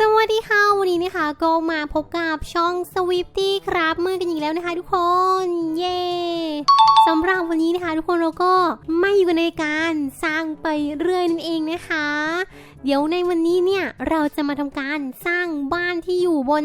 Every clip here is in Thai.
สวัสดีค่ะ วันนี้นะคะก็มาพบกับช่องสวิปตี้ครับมือกันอีกแล้วนะคะ ทุกคน เย้สำหรับวันนี้นะคะ ทุกคนเราก็ไม่อยู่กันในการสร้างไปเรื่อยนั่นเองนะคะ เดี๋ยวในวันนี้เนี่ยเราจะมาทำการสร้างบ้านที่อยู่บน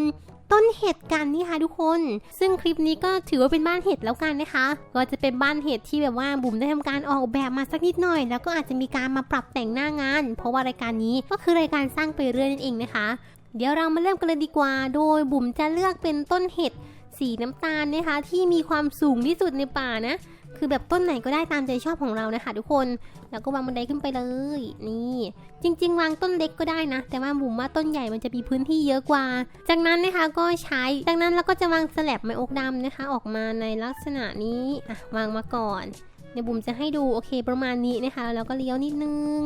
ต้นเห็ดกันนี่ค่ะทุกคน ซึ่งคลิปนี้ก็ถือว่าเป็นบ้านเห็ดแล้วกันนะคะ ก็จะเป็นบ้านเห็ดที่แบบว่าบุ๋มได้ทำการออกแบบมาสักนิดหน่อย แล้วก็อาจจะมีการมาปรับแต่งหน้างาน เพราะว่ารายการนี้ก็คือรายการสร้างไปเรื่อยนั่นเองนะคะ เดี๋ยวเรามาเริ่มกันเลยดีกว่า โดยบุ๋มจะเลือกเป็นต้นเห็ดสีน้ำตาลนะคะ ที่มีความสูงที่สุดในป่านะ คือแบบต้นไหนก็ได้ตามใจชอบของเรานะคะทุกคน แล้วก็วางบันไดขึ้นไปเลย นี่ จริง ๆ วางต้นเล็กก็ได้นะ แต่ว่าบุ๋มว่าต้นใหญ่มันจะมีพื้นที่เยอะกว่า จากนั้นนะคะก็ใช้ จากนั้นเราก็จะวางสลับไม้อกดำนะคะ ออกมาในลักษณะนี้อะวางมาก่อนเดี๋ยวบุ๋มจะให้ดูโอเคประมาณนี้นะคะ แล้วก็เลี้ยวนิดนึง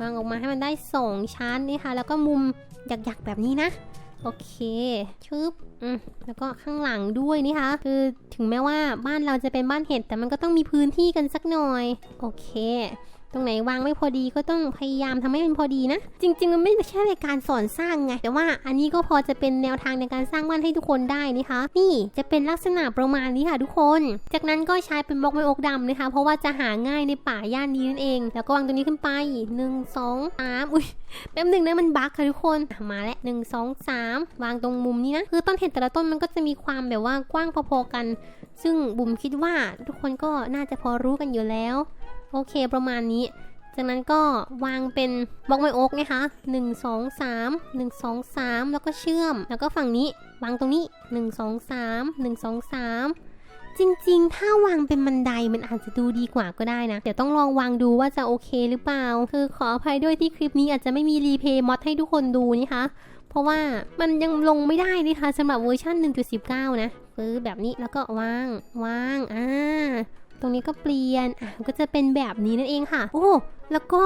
วางออกมาให้มันได้สองชั้นนะคะ แล้วก็มุมหยักๆแบบนี้นะ โอเคชึบอืมแล้วก็ข้างหลังด้วยนี่คะคือถึงแม้ว่าบ้านเราจะเป็นบ้านเห็ดแต่มันก็ต้องมีพื้นที่กันสักหน่อย โอเค ตรงไหนวางไม่พอดีก็ต้องพยายามทำให้มันพอดีนะ จริง ๆ มันไม่ใช่ในการสอนสร้างไง แต่ว่าอันนี้ก็พอจะเป็นแนวทางในการสร้างบ้านให้ทุกคนได้นี่คะ นี่จะเป็นลักษณะประมาณนี้ค่ะทุกคน จากนั้นก็ใช้เป็นบล็อกไม้อกดำนะคะ เพราะว่าจะหาง่ายในป่าย่านนี้นั่นเอง แล้วก็วางตรงนี้ขึ้นไปหนึ่งสองสามอุ้ยแป๊บหนึ่งนะมันบั๊กค่ะทุกคนมาแล้วหนึ่งสองสามวางตรงมุมนี้นะ คือต้นเห็ดแต่ละต้นมันก็จะมีความแบบว่ากว้างพอๆกัน ซึ่งบุ๋มคิดว่าทุกคนก็น่าจะพอรู้กันอยู่แล้ว โอเคประมาณนี้ จากนั้นก็วางเป็นบล็อกไม้โอ๊กนะคะหนึ่งสองสามหนึ่งสองสามแล้วก็เชื่อม แล้วก็ฝั่งนี้วางตรงนี้หนึ่งสองสามหนึ่งสองสามจริงๆ ถ้าวางเป็นบันไดมันอาจจะดูดีกว่าก็ได้นะ เดี๋ยวต้องลองวางดูว่าจะโอเคหรือเปล่า คือขออภัยด้วยที่คลิปนี้อาจจะไม่มีรีเพย์มอดให้ทุกคนดูนะคะ เพราะว่ามันยังลงไม่ได้นะคะสำหรับเวอร์ชัน1.19 นะคือแบบนี้แล้วก็วาง วาง อ่า ตรงนี้ก็เปลี่ยน อะ ก็จะเป็นแบบนี้นั่นเองค่ะ โอ้ แล้วก็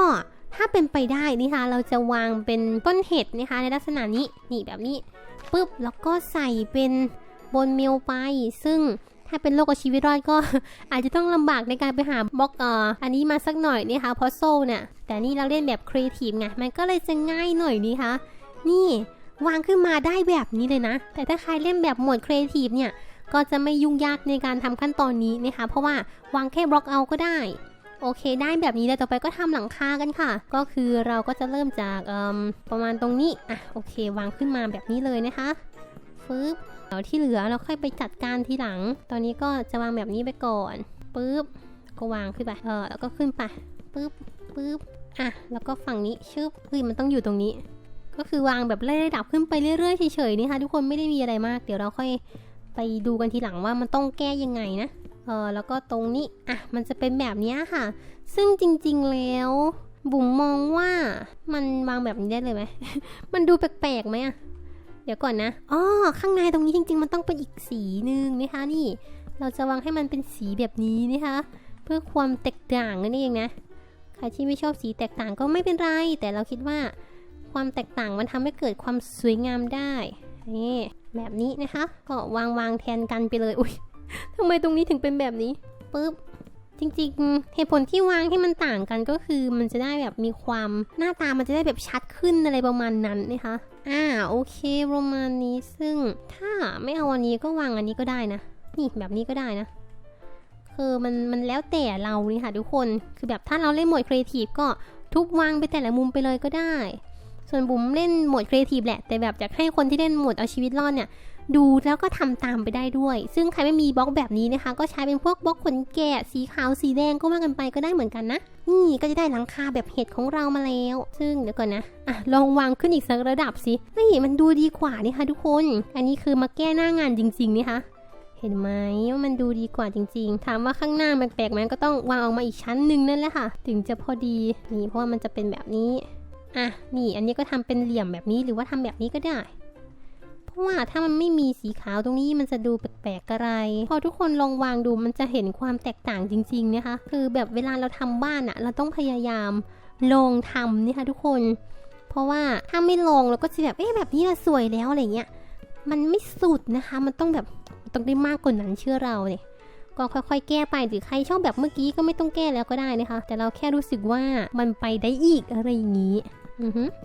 ถ้าเป็นไปได้นี่ค่ะเราจะวางเป็นต้นเห็ดนะคะ ในลักษณะนี้ นี่แบบนี้ ปึ๊บ แล้วก็ใส่เป็นบนเมลไป ซึ่งถ้าเป็นโลกเอาชีวิตรอดก็ อาจจะต้องลำบากในการไปหาบล็อกเอ่ออันนี้มาสักหน่อยนะคะเพราะโซ่เนี่ย แต่นี่เราเล่นแบบครีเอทีฟไง มันก็เลยจะง่ายหน่อยนี่คะ นี่วางขึ้นมาได้แบบนี้เลยนะ แต่ถ้าใครเล่นแบบโหมดครีเอทีฟเนี่ย ก็จะไม่ยุ่งยากในการทำขั้นตอนนี้นะคะ เพราะว่าวางแค่บล็อกเอาก็ได้โอเค ได้แบบนี้แล้วต่อไปก็ทำหลังคากันค่ะ ก็คือเราก็จะเริ่มจากประมาณตรงนี้อะโอเค วางขึ้นมาแบบนี้เลยนะคะฟึบเดี๋ยวที่เหลือเราค่อยไปจัดการทีหลัง ตอนนี้ก็จะวางแบบนี้ไปก่อนปึ๊บก็วางขึ้นไปเออแล้วก็ขึ้นไปปึ๊บปึ๊บอะแล้วก็ฝั่งนี้ชึบเฮ้ยมันต้องอยู่ตรงนี้ ก็คือวางแบบไล่ๆดับขึ้นไปเรื่อยๆเฉยๆนี่ค่ะทุกคนไม่ได้มีอะไรมาก เดี๋ยวเราค่อย ไปดูกันทีหลังว่ามันต้องแก้ยังไงนะ เออแล้วก็ตรงนี้ อะ มันจะเป็นแบบนี้ค่ะ ซึ่งจริงๆแล้ว บุ๋มมองว่ามันวางแบบนี้ได้เลยไหม มันดูแปลกๆไหมอะเดี๋ยวก่อนนะ อ๋อ ข้างในตรงนี้จริง ๆ มันต้องเป็นอีกสีหนึ่งนะคะนี่ เราจะวางให้มันเป็นสีแบบนี้นะคะ เพื่อความแตกต่างนั่นเองนะ ใครที่ไม่ชอบสีแตกต่างก็ไม่เป็นไร แต่เราคิดว่าความแตกต่างมันทำให้เกิดความสวยงามได้ นี่ แบบนี้นะคะ ก็วางวางแทนกันไปเลยอุ้ยทำไมตรงนี้ถึงเป็นแบบนี้ปุ๊บจริงๆ เหตุผลที่วางให้มันต่างกันก็คือมันจะได้แบบมีความหน้าตามันจะได้แบบชัดขึ้นอะไรประมาณนั้นนะคะ อ่าโอเคประมาณนี้ซึ่งถ้าไม่เอาอันนี้ก็วางอันนี้ก็ได้นะ นี่แบบนี้ก็ได้นะ คือมันมันแล้วแต่เรานี่ค่ะทุกคน คือแบบถ้าเราเล่นหมดครีเอทีฟก็ทุบวางไปแต่ละมุมไปเลยก็ได้ ส่วนบุ๋มเล่นโหมดครีเอทีฟแหละ แต่แบบอยากให้คนที่เล่นโหมดเอาชีวิตรอดเนี่ย ดูแล้วก็ทำตามไปได้ด้วย ซึ่งใครไม่มีบล็อกแบบนี้นะคะ ก็ใช้เป็นพวกบล็อกขนแกะสีขาวสีแดงก็ว่ากันไปก็ได้เหมือนกันนะ นี่ก็จะได้หลังคาแบบเห็ดของเรามาแล้ว ซึ่งเดี๋ยวก่อนนะอะลองวางขึ้นอีกสักระดับสินี่มันดูดีกว่านี่ค่ะทุกคน อันนี้คือมาแก้หน้างานจริงๆนี่คะเห็นไหมว่ามันดูดีกว่าจริงๆ ถามว่าข้างหน้ามันแปลกไหมก็ต้องวางออกมาอีกชั้นหนึ่งนั่นแหละค่ะ ถึงจะพอดีนี่เพราะว่ามันจะเป็นแบบนี้ อะนี่อันนี้ก็ทำเป็นเหลี่ยมแบบนี้หรือว่าทำแบบนี้ก็ได้ เพราะว่าถ้ามันไม่มีสีขาวตรงนี้มันจะดูแปลกๆอะไร พอทุกคนลองวางดูมันจะเห็นความแตกต่างจริง ๆ นะคะ คือแบบเวลาเราทำบ้านอะเราต้องพยายามลองทำนี่ค่ะทุกคน เพราะว่าถ้าไม่ลองเราก็จะแบบเอ๊ะแบบนี้ละสวยแล้วอะไรเงี้ยมันไม่สุดนะคะ มันต้องแบบต้องได้มากกว่านั้นเชื่อเราเนี่ยก็ค่อยๆ แก้ไปหรือใครชอบแบบเมื่อกี้ก็ไม่ต้องแก้แล้วก็ได้นะคะ แต่เราแค่รู้สึกว่ามันไปได้อีกอะไรอย่างนี้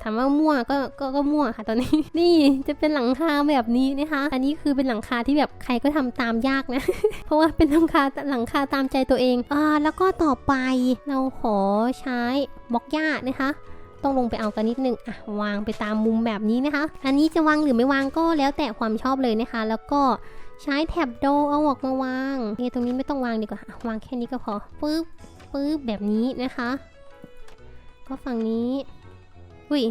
ถามว่ามั่วก็ก็ก็มั่วค่ะตอนนี้ นี่จะเป็นหลังคาแบบนี้นะคะ อันนี้คือเป็นหลังคาที่แบบใครก็ทำตามยากนะ เพราะว่าเป็นหลังคาหลังคาตามใจตัวเองอ่าแล้วก็ต่อไปเราขอใช้บล็อกหญ้านะคะต้องลงไปเอากันนิดนึงอะวางไปตามมุมแบบนี้นะคะ อันนี้จะวางหรือไม่วางก็แล้วแต่ความชอบเลยนะคะ แล้วก็ใช้แท็บโดเอาออกมาวางเอตรงนี้ไม่ต้องวางดีกว่าวางแค่นี้ก็พอปึ๊บปึ๊บแบบนี้นะคะ ก็ฝั่งนี้ อุ้ย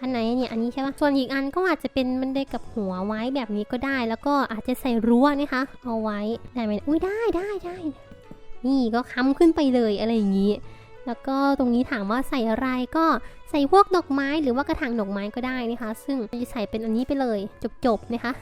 อันไหนเนี่ยอันนี้ใช่ปะส่วนอีกอันก็อาจจะเป็นมันได้กับหัวไว้แบบนี้ก็ได้ แล้วก็อาจจะใส่รั้วนะคะ เอาไว้ได้ไหมอุ้ยได้ได้ได้นี่ก็ค้ำขึ้นไปเลยอะไรอย่างนี้ แล้วก็ตรงนี้ถามว่าใส่อะไรก็ใส่พวกดอกไม้หรือว่ากระถางดอกไม้ก็ได้นะคะ ซึ่งจะใส่เป็นอันนี้ไปเลยจบๆนะคะ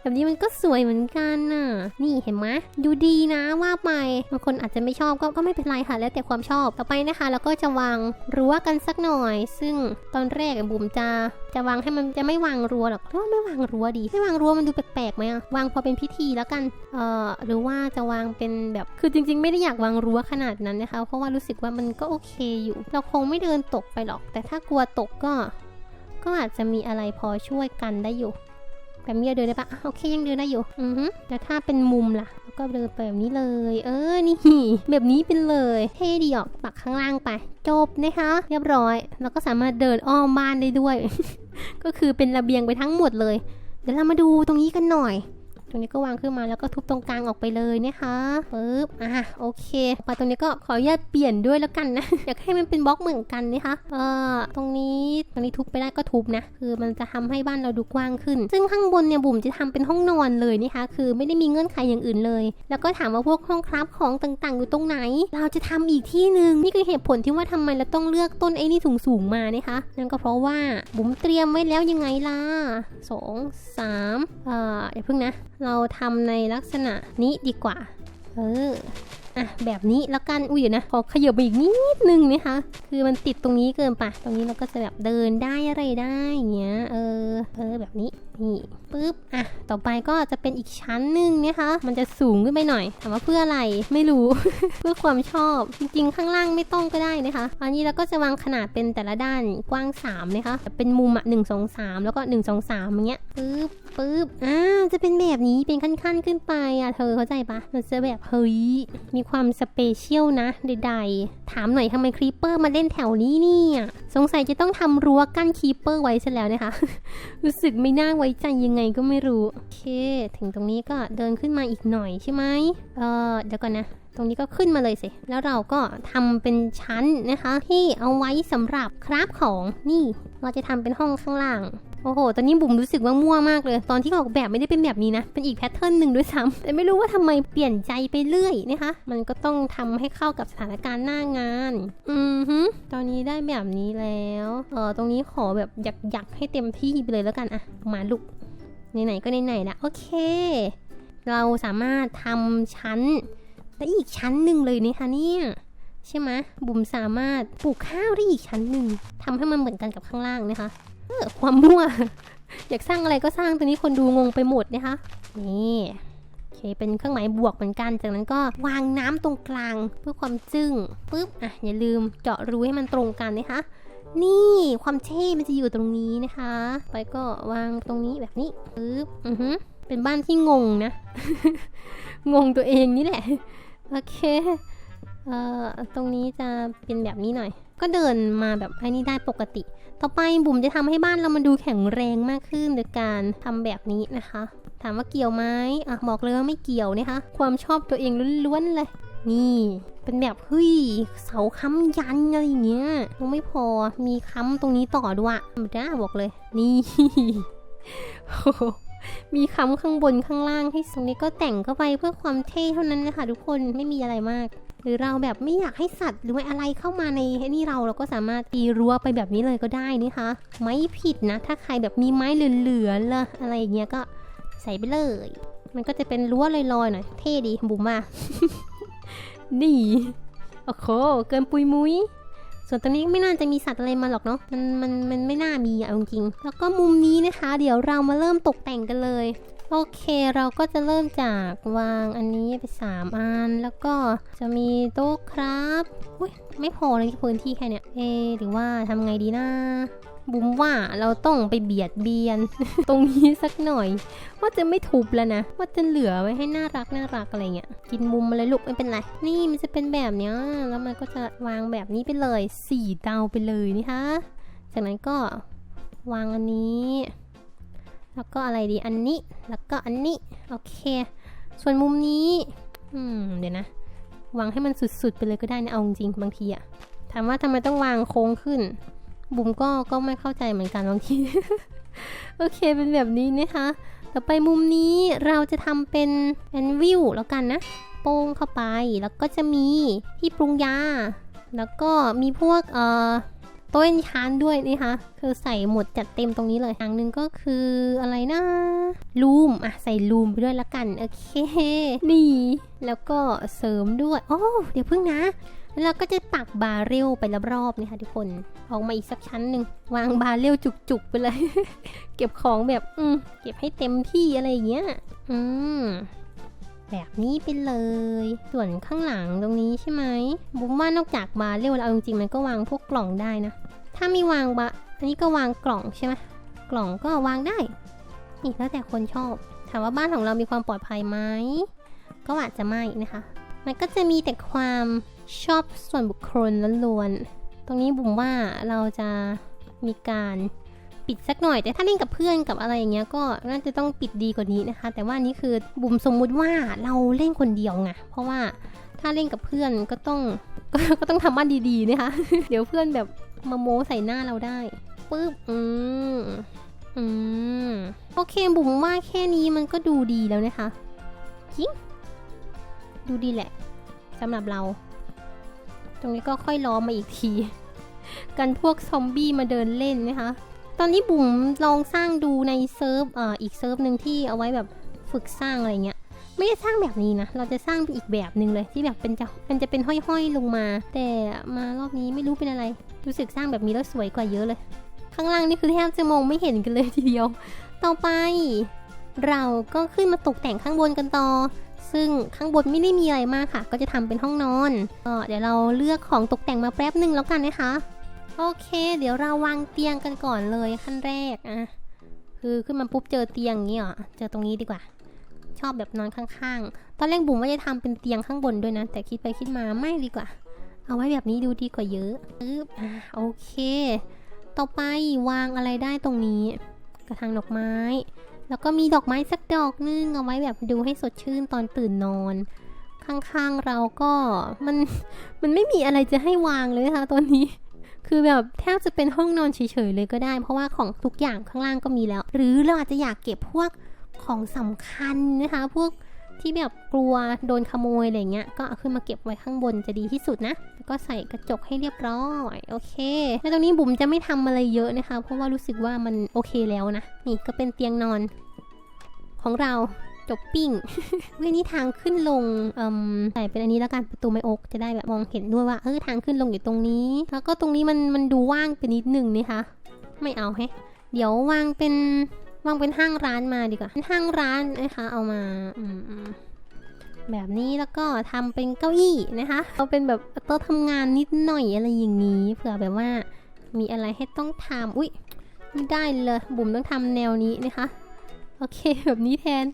แบบนี้มันก็สวยเหมือนกันน่ะ นี่เห็นไหมดูดีนะว่าไปบางคนอาจจะไม่ชอบก็ก็ไม่เป็นไรค่ะ แล้วแต่ความชอบต่อไปนะคะแล้วก็จะวางรั้วกันสักหน่อย ซึ่งตอนแรกบุ๋มจะจะวางให้มันจะไม่วางรั้วหรอกหรือว่าไม่วางรั้วดีไม่วางรั้วมันดูแปลกๆไหมอะวางพอเป็นพิธีแล้วกันเอ่อหรือว่าจะวางเป็นแบบคือจริง ๆ ไม่ได้อยากวางรั้วขนาดนั้นนะคะ เพราะว่ารู้สึกว่ามันก็โอเคอยู่ เราคงไม่เดินตกไปหรอกแต่ถ้ากลัวตกก็ ก็อาจจะมีอะไรพอช่วยกันได้อยู่ แบบนี้เดินได้ปะโอเคยังเดินได้อยู่ อือฮึแต่ถ้าเป็นมุมล่ะ ก็เดินไปแบบนี้เลย เออ นี่ แบบนี้เป็นเลย เท่ดีออกปักข้างล่างไป จบนะคะ เรียบร้อย แล้วก็สามารถเดินอ้อมบ้านได้ด้วย ก็คือเป็นระเบียงไปทั้งหมดเลย เดี๋ยวเรามาดูตรงนี้กันหน่อย ตรงนี้ก็วางขึ้นมาแล้วก็ทุบตรงกลางออกไปเลยนะคะปึ๊บอะโอเคไปตรงนี้ก็ขออนุญาตเปลี่ยนด้วยแล้วกันนะ อยากให้มันเป็นบล็อกเหมือนกันนะคะเอ่อตรงนี้ตรงนี้ทุบไปได้ก็ทุบนะ คือมันจะทำให้บ้านเราดูกว้างขึ้น ซึ่งข้างบนเนี่ยบุ๋มจะทำเป็นห้องนอนเลยนะคะ คือไม่ได้มีเงื่อนไขอย่างอื่นเลย แล้วก็ถามว่าพวกห้องคราฟของต่างๆ อยู่ตรงไหน เราจะทำอีกที่หนึ่งนี่คือเหตุผลที่ว่าทำไมเราต้องเลือกต้นไอ้นี่สูงๆมานะคะนั่นก็เพราะว่าบุ๋มเตรียมไว้แล้วยังไงล่ะสองสามเอ่ออย่าเพิ่งนะเราทำในลักษณะนี้ดีกว่า เอออะแบบนี้แล้วกันอุ้ยนะขอขยับไปอีกนิดนึงนะคะ คือมันติดตรงนี้เกินไปตรงนี้เราก็จะแบบเดินได้อะไรได้อย่างเงี้ยเออเออแบบนี้ นี่ปึ๊บอะต่อไปก็จะเป็นอีกชั้นหนึ่งนะคะ มันจะสูงขึ้นไปหน่อยถามว่าเพื่ออะไรไม่รู้ เพื่อความชอบจริงๆ ข้างล่างไม่ต้องก็ได้นะคะอันนี้เราก็จะวางขนาดเป็นแต่ละด้านกว้าง3นะคะแบบเป็นมุมอะหนึ่งสองสามแล้วก็ 1 2 3อย่างเงี้ยปึ๊บปึ๊บอ่าจะเป็นแบบนี้เป็นขั้นๆขึ้นไปอะเธอเข้าใจปะมันจะแบบเฮ้ยมีความสเปเชียลนะใดๆถามหน่อยทำไมครีปเปอร์มาเล่นแถวนี้เนี่ยสงสัยจะต้องทำรั้วกั้นครีปเปอร์ไว้ซะแล้วนะคะ รู้สึกไม่น่าไว้ใจยังไงก็ไม่รู้ โอเค ถึงตรงนี้ก็เดินขึ้นมาอีกหน่อยใช่ไหมเออเดี๋ยวก่อนนะตรงนี้ก็ขึ้นมาเลยสิ แล้วเราก็ทำเป็นชั้นนะคะ ที่เอาไว้สำหรับคราฟของ นี่ เราจะทำเป็นห้องข้างล่าง โอ้โห ตอนนี้บุ๋มรู้สึกว่ามั่วมากเลย ตอนที่ออกแบบไม่ได้เป็นแบบนี้นะ เป็นอีกแพทเทิร์นหนึ่งด้วยซ้ำแต่ไม่รู้ว่าทำไมเปลี่ยนใจไปเรื่อยนะคะ มันก็ต้องทำให้เข้ากับสถานการณ์หน้างาน อือฮึตอนนี้ได้แบบนี้แล้ว เออตรงนี้ขอแบบอยากอยากให้เต็มที่ไปเลยแล้วกันอะมาลุกไหนๆก็ไหนๆละโอเค เราสามารถทำชั้นได้อีกชั้นหนึ่งเลยนะคะเนี่ยใช่ไหมบุ๋มสามารถปลูกข้าวได้อีกชั้นหนึ่งทำให้มันเหมือนกันกับข้างล่างนะคะ เออความมั่ว อยากสร้างอะไรก็สร้างตอนนี้คนดูงงไปหมดนะคะ นี่โอเคเป็นเครื่องหมายบวกเหมือนกัน จากนั้นก็วางน้ำตรงกลางเพื่อความจึ้งปุ๊บอะอย่าลืมเจาะรูให้มันตรงกันนะคะนี่ความเท่มันจะอยู่ตรงนี้นะคะ ไปก็วางตรงนี้แบบนี้ปึ๊บอือฮึเป็นบ้านที่งงนะ งงตัวเองนี่แหละ โอเค เอ่อตรงนี้จะเป็นแบบนี้หน่อย ก็เดินมาแบบไอ้นี่ได้ปกติ ต่อไปบุ๋มจะทำให้บ้านเรามันดูแข็งแรงมากขึ้นโดยการทำแบบนี้นะคะ ถามว่าเกี่ยวไหมอะบอกเลยว่าไม่เกี่ยวนะคะ ความชอบตัวเองล้วนๆเลย นี่เป็นแบบเฮ้ยเสาค้ำยันอะไรอย่างเงี้ยยังไม่พอมีค้ำตรงนี้ต่อด้วยไม่ได้บอกเลย นี่โอ้มีค้ำข้างบนข้างล่างให้ตรงนี้ก็แต่งเข้าไปเพื่อความเท่เท่านั้นนะคะทุกคนไม่มีอะไรมาก หรือเราแบบไม่อยากให้สัตว์หรือว่าอะไรเข้ามาในนี่เราเราก็สามารถตีรั้วไปแบบนี้เลยก็ได้นะคะ ไม่ผิดนะ ถ้าใครแบบมีไม้เหลือๆละอะไรอย่างเงี้ยก็ใส่ไปเลย มันก็จะเป็นรั้วลอยๆหน่อยเท่ดีบุ๋มว่านี่โอ้โหเกินปุยมุ้ยส่วนตรงนี้ไม่น่าจะมีสัตว์อะไรมาหรอกเนาะ มันมันมันไม่น่ามีอะจริงๆแล้วก็มุมนี้นะคะ เดี๋ยวเรามาเริ่มตกแต่งกันเลย โอเคเราก็จะเริ่มจากวางอันนี้ไปสามอัน แล้วก็จะมีโต๊ะครับอุ้ยไม่พอเลยพื้นที่แค่เนี้ยเอหรือว่าทำไงดีนะบุมว่าเราต้องไปเบียดเบียน ตรงนี้สักหน่อย ว่าจะไม่ทุบแล้วนะ ว่าจะเหลือไว้ให้น่ารักน่ารักอะไรเงี้ยกินมุมมาเลยลูกไม่เป็นไร นี่มันจะเป็นแบบเนี้ยแล้วมันก็จะวางแบบนี้ไปเลยสี่ดาไปเลยนี่คะจากนั้นก็วางอันนี้ แล้วก็อะไรดีอันนี้แล้วก็อันนี้โอเค ส่วนมุมนี้อืมเดี๋ยวนะวางให้มันสุดๆไปเลยก็ได้นะเอาจริงบางทีอะถามว่าทำไมต้องวางโค้งขึ้น บุ๋มก็ก็ไม่เข้าใจเหมือนกันบางที โอเคเป็นแบบนี้นะคะ ต่อไปมุมนี้เราจะทำเป็นแอนวิวแล้วกันนะ โป้งเข้าไปแล้วก็จะมีที่ปรุงยา แล้วก็มีพวกเอ่อ โต๊ะเอนชานด้วยนี่คะคือใส่หมดจัดเต็มตรงนี้เลยอย่างหนึ่งก็คืออะไรนะลูมอะใส่ลูมไปด้วยละกันโอเค นี่ แล้วก็เสริมด้วยโอ้เดี๋ยวพึ่งนะแล้วก็จะปักบาเรลไปรอบๆนี่ค่ะทุกคน ออกมาอีกสักชั้นหนึ่งวางบาเรลจุกๆไปเลย เก็บของแบบ อืมเก็บให้เต็มที่อะไรอย่างเงี้ย อืม แบบนี้ไปเลย ส่วนข้างหลังตรงนี้ใช่ไหมบุ้มว่านอกจากบาร์เรลแล้วเอาจริงๆมันก็วางพวกกล่องได้นะ ถ้ามีวางบะอันนี้ก็วางกล่องใช่ไหมกล่องก็วางได้นี่แล้วแต่คนชอบ ถามว่าบ้านของเรามีความปลอดภัยไหมก็อาจจะไม่นะคะ มันก็จะมีแต่ความชอบส่วนบุคคลล้วนๆตรงนี้บุ๋มว่าเราจะมีการ ปิดสักหน่อย แต่ถ้าเล่นกับเพื่อนกับอะไรอย่างเงี้ยก็น่าจะต้องปิดดีกว่านี้นะคะ แต่ว่านี่คือบุ๋มสมมุติว่าเราเล่นคนเดียวไงเพราะว่าถ้าเล่นกับเพื่อนก็ต้องก็ก็ต้องทำบ้านดีๆนะคะ เดี๋ยวเพื่อนแบบมาโม้ใส่หน้าเราได้ปึ๊บอืมอืมโอเคบุ๋มว่าแค่นี้มันก็ดูดีแล้วนะคะจริงดูดีแหละสำหรับเรา ตรงนี้ก็ค่อยล้อมมาอีกที กันพวกซอมบี้มาเดินเล่นนะคะ ตอนนี้บุ๋มลองสร้างดูในเซิร์ฟเอ่ออีกเซิร์ฟหนึ่งที่เอาไว้แบบฝึกสร้างอะไรเงี้ยไม่ได้สร้างแบบนี้นะ เราจะสร้างอีกแบบหนึ่งเลยที่แบบเป็นจะมันจะเป็นห้อยๆลงมา แต่มารอบนี้ไม่รู้เป็นอะไร รู้สึกสร้างแบบนี้แล้วสวยกว่าเยอะเลย ข้างล่างนี่คือแทบจะมองไม่เห็นกันเลยทีเดียว ต่อไป เราก็ขึ้นมาตกแต่งข้างบนกันต่อ ซึ่งข้างบนไม่ได้มีอะไรมากค่ะ ก็จะทำเป็นห้องนอนก็เดี๋ยวเราเลือกของตกแต่งมาแป๊บหนึ่งแล้วกันนะคะ โอเค เดี๋ยวเราวางเตียงกันก่อนเลยขั้นแรกอะคือขึ้นมาปุ๊บเจอเตียงอย่างนี้เหรอเจอตรงนี้ดีกว่า ชอบแบบนอนข้างๆ ตอนแรกบุ๋มว่าจะทำเป็นเตียงข้างบนด้วยนะ แต่คิดไปคิดมาไม่ดีกว่า เอาไว้แบบนี้ดูดีกว่าเยอะปึ๊บอะโอเค ต่อไปวางอะไรได้ตรงนี้ กระถางดอกไม้ แล้วก็มีดอกไม้สักดอกนึงเอาไว้แบบดูให้สดชื่นตอนตื่นนอนข้างๆเราก็มันมันไม่มีอะไรจะให้วางเลยนะคะตอนนี้ คือแบบแทบจะเป็นห้องนอนเฉยๆเลยก็ได้ เพราะว่าของทุกอย่างข้างล่างก็มีแล้ว หรือเราอาจจะอยากเก็บพวกของสำคัญนะคะ พวกที่แบบกลัวโดนขโมยอะไรเงี้ย ก็เอาขึ้นมาเก็บไว้ข้างบนจะดีที่สุดนะ แล้วก็ใส่กระจกให้เรียบร้อย โอเคแล้วตรงนี้บุ๋มจะไม่ทำอะไรเยอะนะคะ เพราะว่ารู้สึกว่ามันโอเคแล้วนะ นี่ก็เป็นเตียงนอนของเรา จบปิ้งเว้ยนี่ทางขึ้นลงเอ่มใส่เป็นอันนี้แล้วกันประตูไม้อกจะได้แบบมองเห็นด้วยว่าเออทางขึ้นลงอยู่ตรงนี้ แล้วก็ตรงนี้มันมันดูว่างไปนิดหนึ่งนะคะ ไม่เอาแฮะเดี๋ยววางเป็นวางเป็นห้างร้านมาดีกว่าเป็นห้างร้านนะคะ เอามาอืมแบบนี้แล้วก็ทำเป็นเก้าอี้นะคะเอาเป็นแบบโต๊ะทำงานนิดหน่อยอะไรอย่างนี้เผื่อแบบว่ามีอะไรให้ต้องทำอุ้ยไม่ได้เลยบุ๋มต้องทำแนวนี้นะคะ โอเคแบบนี้แทน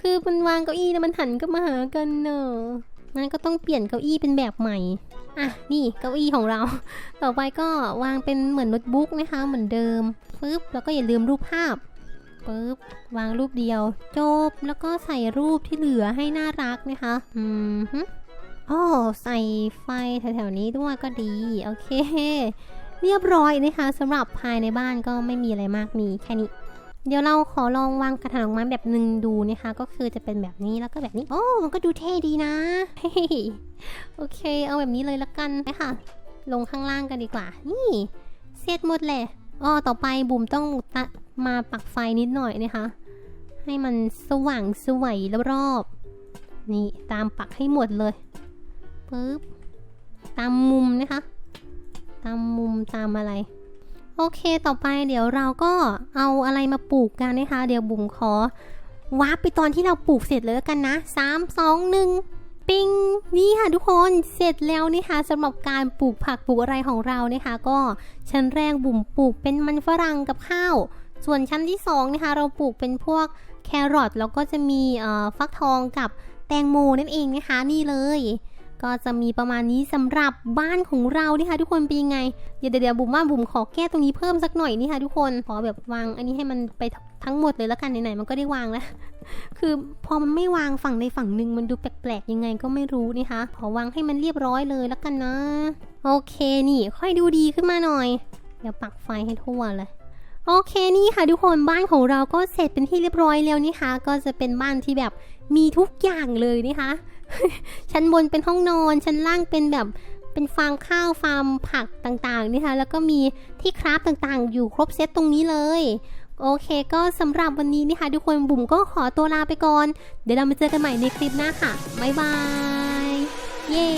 คือมันวางเก้าอี้แล้วมันหันก็มาหากันเนอะงั้นก็ต้องเปลี่ยนเก้าอี้เป็นแบบใหม่ อะ นี่เก้าอี้ของเรา ต่อไปก็วางเป็นเหมือนโน้ตบุ๊กนะคะ เหมือนเดิมปึ๊บ แล้วก็อย่าลืมรูปภาพปึ๊บ วางรูปเดียว จบ แล้วก็ใส่รูปที่เหลือให้น่ารักนะคะ อืมอ๋อใส่ไฟแถวๆนี้ด้วยก็ดี โอเค เรียบร้อยนะคะสำหรับภายในบ้านก็ไม่มีอะไรมากมีแค่นี้ เดี๋ยวเราขอลองวางกระถางดอกไม้แบบหนึ่งดูนะคะ ก็คือจะเป็นแบบนี้แล้วก็แบบนี้ โอ้มันก็ดูเท่ดีนะ โอเค เอาแบบนี้เลยละกันนะคะลงข้างล่างกันดีกว่า นี่ เสร็จหมดแหละอ๋อต่อไปบุ๋มต้องตะมาปักไฟนิดหน่อยนะคะ ให้มันสว่างสวยรอบๆนี่ตามปักให้หมดเลยปึ๊บตามมุมนะคะ ตามมุมตามอะไร โอเคต่อไปเดี๋ยวเราก็เอาอะไรมาปลูกกันนะคะ เดี๋ยวบุ๋มขอวาร์ปไปตอนที่เราปลูกเสร็จเลยกันนะ 3 2 1 ปิงนี่ค่ะทุกคนเสร็จแล้วนี่ค่ะสำหรับการปลูกผักปลูกอะไรของเรานะคะ ก็ชั้นแรกบุ่มปลูกเป็นมันฝรั่งกับข้าว ส่วนชั้นที่สองนะคะเราปลูกเป็นพวกแครอทแล้วก็จะมีฟักทองกับแตงโมนั่นเองนะคะนี่เลย ก็จะมีประมาณนี้สำหรับบ้านของเรานะคะทุกคนเป็นยังไงเดี๋ยวเดี๋ยวบุ๋มว่าบุ๋มขอแก้ตรงนี้เพิ่มสักหน่อยนี่ค่ะทุกคนขอแบบวางอันนี้ให้มันไปทั้งหมดเลยแล้วกันไหนๆมันก็ได้วางแล้วคือพอมันไม่วางฝั่งในฝั่งหนึ่งมันดูแปลกๆยังไงก็ไม่รู้นี่คะขอวางให้มันเรียบร้อยเลยแล้วกันนะ โอเคนี่ค่อยดูดีขึ้นมาหน่อย เดี๋ยวปักไฟให้ทั่วเลยโอเคนี่ค่ะทุกคนบ้านของเราก็เสร็จเป็นที่เรียบร้อยแล้วนี่คะ ก็จะเป็นบ้านที่แบบมีทุกอย่างเลยนะคะ ชั้นบนเป็นห้องนอน ชั้นล่างเป็นแบบเป็นฟาร์มข้าวฟาร์มผักต่างๆนะคะแล้วก็มีที่คราฟต่างๆ อยู่ครบเซตตรงนี้เลยโอเคก็สำหรับวันนี้นะคะทุกคนบุ๋มก็ขอตัวลาไปก่อน เดี๋ยวเรามาเจอกันใหม่ในคลิปหน้าค่ะ บ๊ายบาย เย้